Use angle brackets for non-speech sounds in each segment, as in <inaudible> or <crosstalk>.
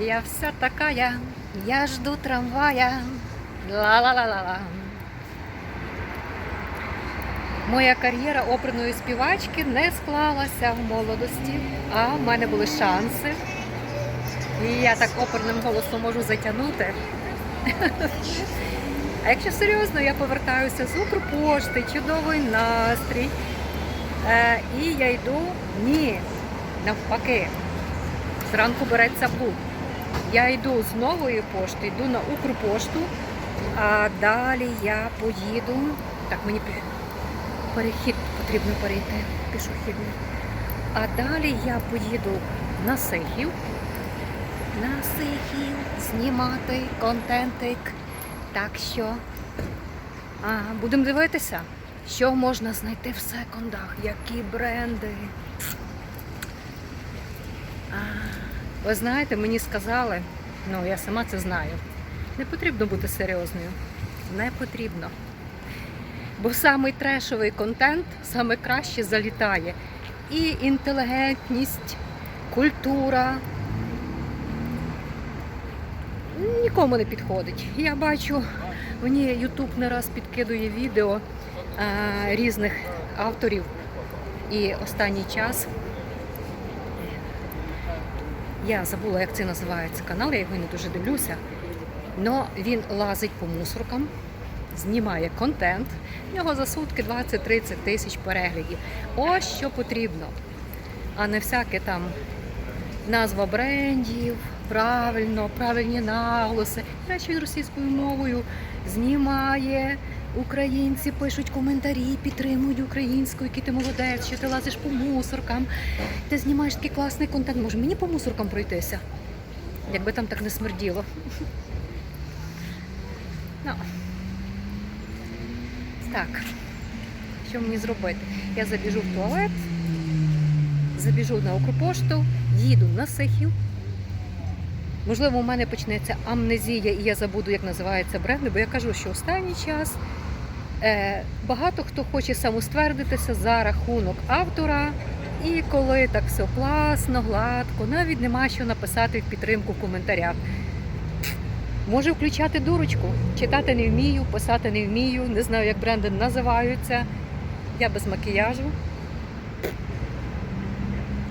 Я вся такая, я жду трамвая. Ла-ла-ла-ла-ла. Моя кар'єра оперної співачки не склалася в молодості, а в мене були шанси. І я так оперним голосом можу затягнути. <laughs> А якщо серйозно, я повертаюся з Укрпошти, чудовий настрій. Е, і я йду, ні, навпаки. Зранку береться бук. Я йду з нової пошти, йду на Укрпошту, а далі я поїду. Так, мені перехід потрібно перейти, пішохідний. А далі я поїду на Сихів. На Сихів знімати контентик. Так що а, будемо дивитися, що можна знайти в секондах, які бренди. А, ви знаєте, мені сказали, ну я сама це знаю. Не потрібно бути серйозною. Не потрібно. Бо самий трешовий контент саме краще залітає. І інтелігентність, культура нікому не підходить. Я бачу, мені Ютуб не раз підкидує відео а, різних авторів. І останній час я забула, як це називається канал, я його не дуже дивлюся. Но він лазить по мусоркам, знімає контент. В нього за сутки 20-30 тисяч переглядів. Ось що потрібно. А не всяке там назва брендів, правильно, правильні наголоси. Речі російською мовою знімає. Українці пишуть коментарі, підтримують українську, який ти молодець, що ти лазиш по мусоркам. Ти знімаєш такий класний контент. Може мені по мусоркам пройтися? Якби там так не смерділо. Ну. Так, що мені зробити? Я забіжу в туалет, забіжу на Укрпошту, їду на Сихів. Можливо, у мене почнеться амнезія, і я забуду, як називається бренд, бо я кажу, що останній час е, багато хто хоче самоствердитися за рахунок автора. І коли так все класно, гладко, навіть нема що написати в підтримку в коментарях. Можу включати дурочку. Читати не вмію, писати не вмію, не знаю, як бренди називаються. Я без макіяжу.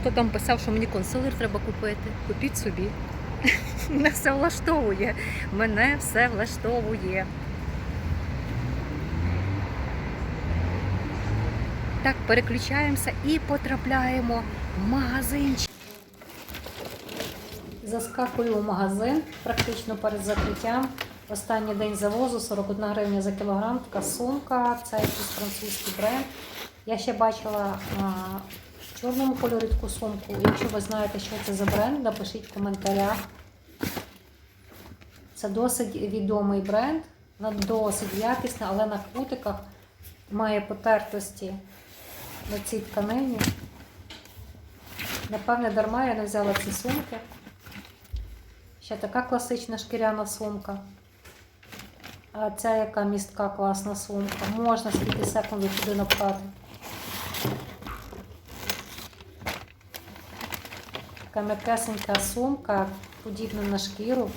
Хто там писав, що мені консилер треба купити? Купіть собі. <laughs> Мене все влаштовує. Мене все влаштовує. Так, переключаємося і потрапляємо в магазинчик. Заскакую в магазин практично перед закриттям. Останній день завозу 41 гривня за кілограм. Така сумка, це якийсь французький бренд. Я ще бачила чорному кольорі таку сумку. Якщо ви знаєте, що це за бренд, напишіть в коментарях. Це досить відомий бренд, вона досить якісна, але на кутиках має потертості на цій тканині. Напевне, дарма я не взяла ці сумки. Ще така класична шкіряна сумка. А ця яка містка класна сумка. Можна скільки секунд туди напхати. Така м'якесенька сумка, подібна на шкіру.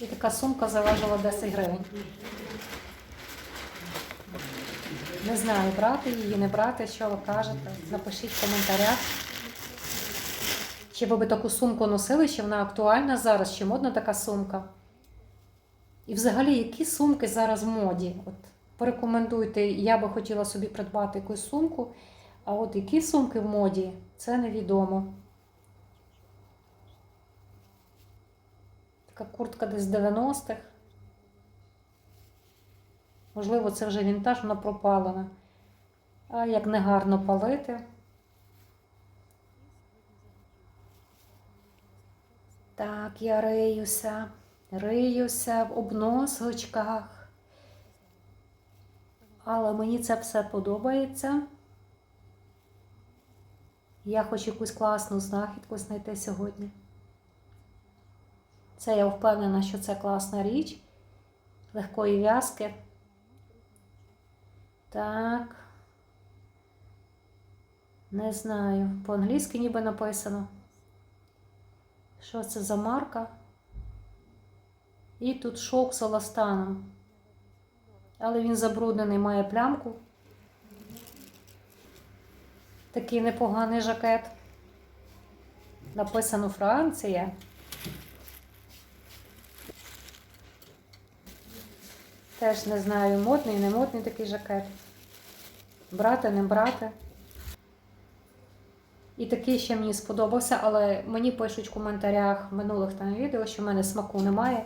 І така сумка заважила 10 гривень. Не знаю, брати її, не брати, що ви кажете. Напишіть в коментарях. Чи ви би таку сумку носили, чи вона актуальна зараз, чи модна така сумка? І взагалі, які сумки зараз в моді? От порекомендуйте, я би хотіла собі придбати якусь сумку, а от які сумки в моді, це невідомо. Така куртка десь 90-х. Можливо, це вже вінтаж, вона пропалена. А як не гарно палити. Так, я риюся, риюся в обносочках. Але мені це все подобається. Я хочу якусь класну знахідку знайти сьогодні. Це я впевнена, що це класна річ, легкої в'язки. Так. Не знаю. По-англійськи ніби написано. Що це за марка? І тут шовк з еластаном. Але він забруднений, має плямку. Такий непоганий жакет. Написано Франція. Теж не знаю, модний, не модний такий жакет. Брати, не брати. І такий ще мені сподобався, але мені пишуть в коментарях минулих там відео, що в мене смаку немає.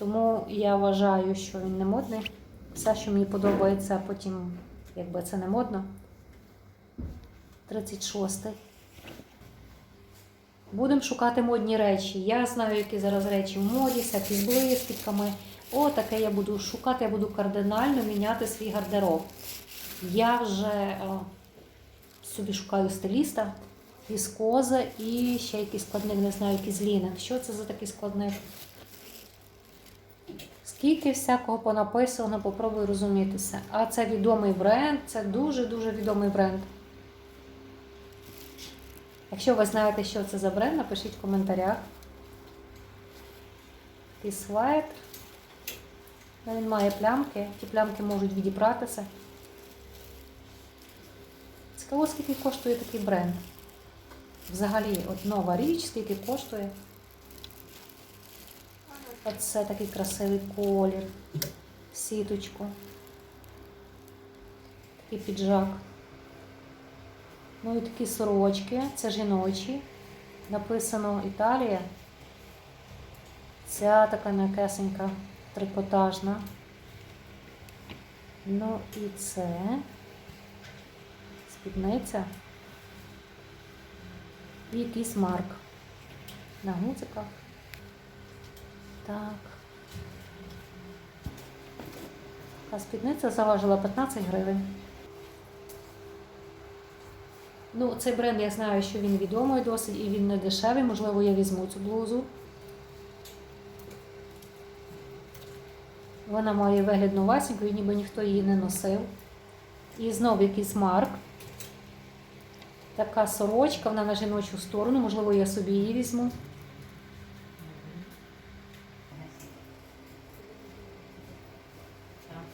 Тому я вважаю, що він не модний. Все, що мені подобається, потім, якби це не модно. 36-й. Будемо шукати модні речі. Я знаю, які зараз речі в моді, всякі з блискітками. О, таке я буду шукати, я буду кардинально міняти свій гардероб. Я вже о, собі шукаю стиліста, віскоза і ще якийсь складник, не знаю, який з лінен. Що це за такий складник? Скільки всякого понаписано, попробую розумітися. А це відомий бренд, це дуже-дуже відомий бренд. Якщо ви знаєте, що це за бренд, напишіть в коментарях. Такий светр. Ну, Він має плямки, ті плямки можуть відібратися. Цікаво, скільки коштує такий бренд. Взагалі, от нова річ, скільки коштує. Оце такий красивий колір. Сіточку. Такий піджак. Ну і такі сорочки, це жіночі. Написано Італія. Ця така м'якесенька, трикотажна. Ну і це спідниця. І якийсь марк на гудзиках. Так. А спідниця заважила 15 гривень. Ну, цей бренд я знаю, що він відомий досить і він не дешевий. Можливо, я візьму цю блузу. Вона має вигляд новасенькою, ніби ніхто її не носив. І знов якийсь марк. Така сорочка, вона на жіночу сторону, можливо, я собі її візьму.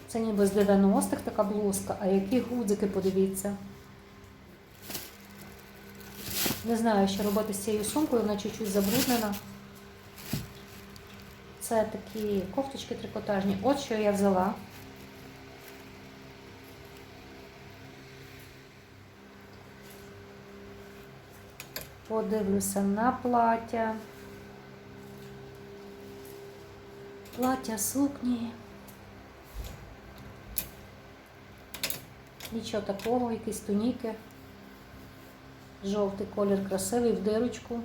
Це ніби з 90-х така блузка, а які гудзики, подивіться. Не знаю, що робити з цією сумкою, вона чуть-чуть забруднена. Це такі кофточки трикотажні. От що я взяла. Подивлюся на плаття. Плаття сукні. Нічого такого, якісь туніки. Жовтий колір красивий в дирочку.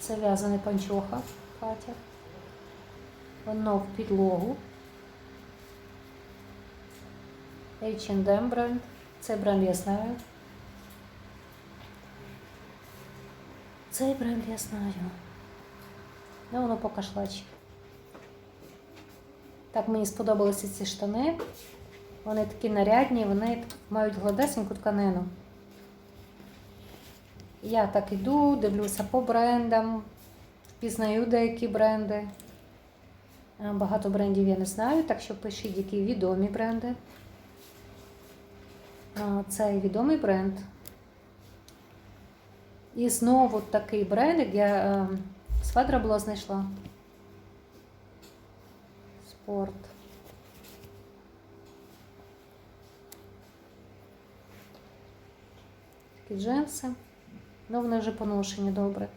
Це в'язаний панчоха Катя. Воно в підлогу. H&M бренд. Цей бренд я знаю. Цей бренд я знаю. Ну, воно по кашлачі. Так, мені сподобалися ці штани. Вони такі нарядні, вони мають гладесеньку тканину. Я так іду, дивлюся по брендам, впізнаю деякі бренди. Багато брендів я не знаю, так що пишіть, які відомі бренди. Цей відомий бренд. І знову такий бренд, я е, з Федра була знайшла. Спорт. Такі джинси. Ну, вони вже поношені добре.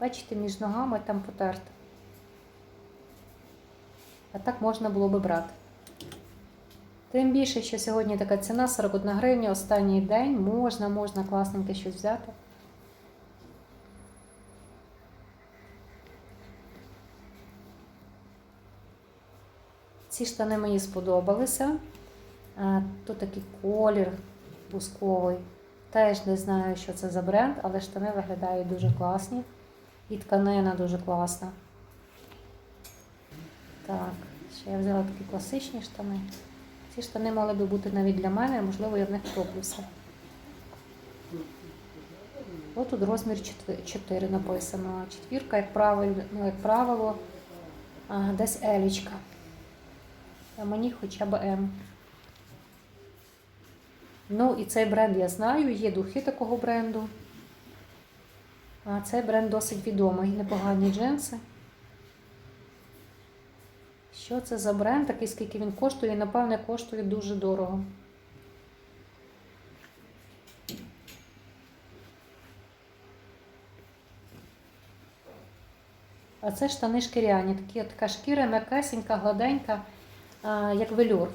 Бачите, між ногами там потерто. А так можна було би брати. Тим більше, що сьогодні така ціна 41 гривня, останній день, можна, можна класненьке щось взяти. Ці штани мені сподобалися. Е, Тут такий колір бусковий. Теж не знаю, що це за бренд, але штани виглядають дуже класні. І тканина дуже класна. Так, ще я взяла такі класичні штани. Ці штани мали би бути навіть для мене, можливо, я в них втоплюся. Ось тут розмір 4 написано. Четвірка, як правило, ну, як правило а, десь елічка. А мені хоча б М. Ну і цей бренд я знаю, є духи такого бренду. А цей бренд досить відомий, непогані джинси. Що це за бренд, такий скільки він коштує? і, Напевне, коштує дуже дорого. А це штани шкіряні. Такі, така шкіра м'якесенька, гладенька, а, як велюр.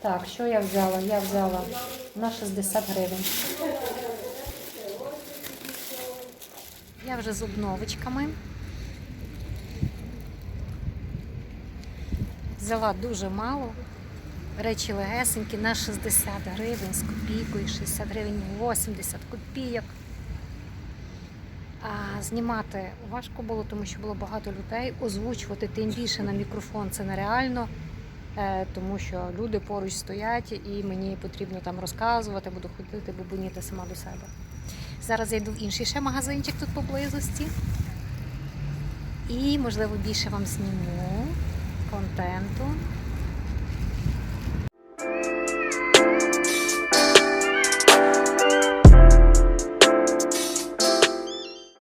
Так, що я взяла? Я взяла на 60 гривень. Я вже з обновочками. Взяла дуже мало. Речі легесенькі на 60 гривень з копійкою, 60 гривень 80 копійок. А знімати важко було, тому що було багато людей. Озвучувати тим більше на мікрофон це нереально, е, тому що люди поруч стоять і мені потрібно там розказувати, буду ходити, бубоніти сама до себе. Зараз я йду в інший ще магазинчик тут поблизості. І, можливо, більше вам зніму contento.